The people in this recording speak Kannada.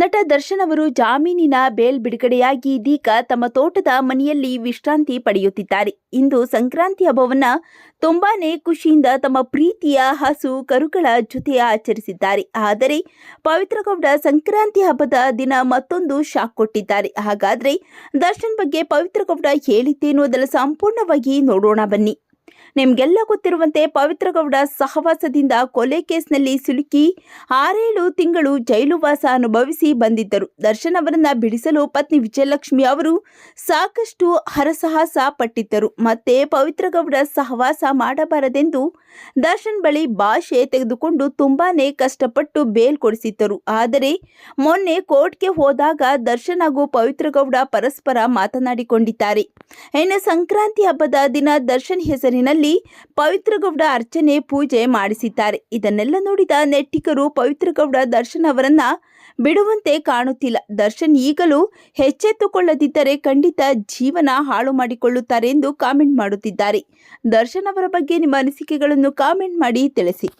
ನಟ ದರ್ಶನ್ ಅವರು ಜಾಮೀನಿನ ಬೇಲ್ ಬಿಡುಗಡೆಯಾಗಿ ಇದೀಗ ತಮ್ಮ ತೋಟದ ಮನೆಯಲ್ಲಿ ವಿಶ್ರಾಂತಿ ಪಡೆಯುತ್ತಿದ್ದಾರೆ. ಇಂದು ಸಂಕ್ರಾಂತಿ ಹಬ್ಬವನ್ನ ತುಂಬಾನೇ ಖುಷಿಯಿಂದ ತಮ್ಮ ಪ್ರೀತಿಯ ಹಸು ಕರುಗಳ ಜೊತೆ ಆಚರಿಸಿದ್ದಾರೆ. ಆದರೆ ಪವಿತ್ರ ಗೌಡ ಸಂಕ್ರಾಂತಿ ಹಬ್ಬದ ದಿನ ಮತ್ತೊಂದು ಶಾಕ್ ಕೊಟ್ಟಿದ್ದಾರೆ. ಹಾಗಾದ್ರೆ ದರ್ಶನ್ ಬಗ್ಗೆ ಪವಿತ್ರ ಗೌಡ ಹೇಳಿದ್ದೇನು ಅದನ್ನು ಸಂಪೂರ್ಣವಾಗಿ ನೋಡೋಣ ಬನ್ನಿ. ನಿಮ್ಗೆಲ್ಲ ಗೊತ್ತಿರುವಂತೆ ಪವಿತ್ರಗೌಡ ಸಹವಾಸದಿಂದ ಕೊಲೆ ಕೇಸ್ನಲ್ಲಿ ಸಿಲುಕಿ ಆರೇಳು ತಿಂಗಳು ಜೈಲುವಾಸ ಅನುಭವಿಸಿ ಬಂದಿದ್ದರು. ದರ್ಶನ್ ಅವರನ್ನ ಬಿಡಿಸಲು ಪತ್ನಿ ವಿಜಯಲಕ್ಷ್ಮಿ ಅವರು ಸಾಕಷ್ಟು ಹರಸಾಹಸ ಪಟ್ಟಿದ್ದರು. ಮತ್ತೆ ಪವಿತ್ರಗೌಡ ಸಹವಾಸ ಮಾಡಬಾರದೆಂದು ದರ್ಶನ್ ಬಳಿ ಭಾಷೆ ತೆಗೆದುಕೊಂಡು ತುಂಬಾನೇ ಕಷ್ಟಪಟ್ಟು ಬೇಲ್ ಕೊಡಿಸಿದ್ದರು. ಆದರೆ ಮೊನ್ನೆ ಕೋರ್ಟ್ಗೆ ಹೋದಾಗ ದರ್ಶನ್ ಹಾಗೂ ಪವಿತ್ರಗೌಡ ಪರಸ್ಪರ ಮಾತನಾಡಿಕೊಂಡಿದ್ದಾರೆ. ಇನ್ನು ಸಂಕ್ರಾಂತಿ ಹಬ್ಬದ ದಿನ ದರ್ಶನ್ ಹೆಸರಿನಲ್ಲಿ ಪವಿತ್ರ ಗೌಡ ಅರ್ಚನೆ ಪೂಜೆ ಮಾಡಿಸಿದ್ದಾರೆ. ಇದನ್ನೆಲ್ಲ ನೋಡಿದ ನೆಟ್ಟಿಗರು ಪವಿತ್ರಗೌಡ ದರ್ಶನ್ ಅವರನ್ನ ಬಿಡುವಂತೆ ಕಾಣುತ್ತಿಲ್ಲ. ದರ್ಶನ್ ಈಗಲೂ ಹೆಚ್ಚೆತ್ತುಕೊಳ್ಳದಿದ್ದರೆ ಖಂಡಿತ ಜೀವನ ಹಾಳು ಮಾಡಿಕೊಳ್ಳುತ್ತಾರೆ ಎಂದು ಕಾಮೆಂಟ್ ಮಾಡುತ್ತಿದ್ದಾರೆ. ದರ್ಶನ್ ಅವರ ಬಗ್ಗೆ ನಿಮ್ಮ ಅನಿಸಿಕೆಗಳನ್ನು ಕಾಮೆಂಟ್ ಮಾಡಿ ತಿಳಿಸಿ.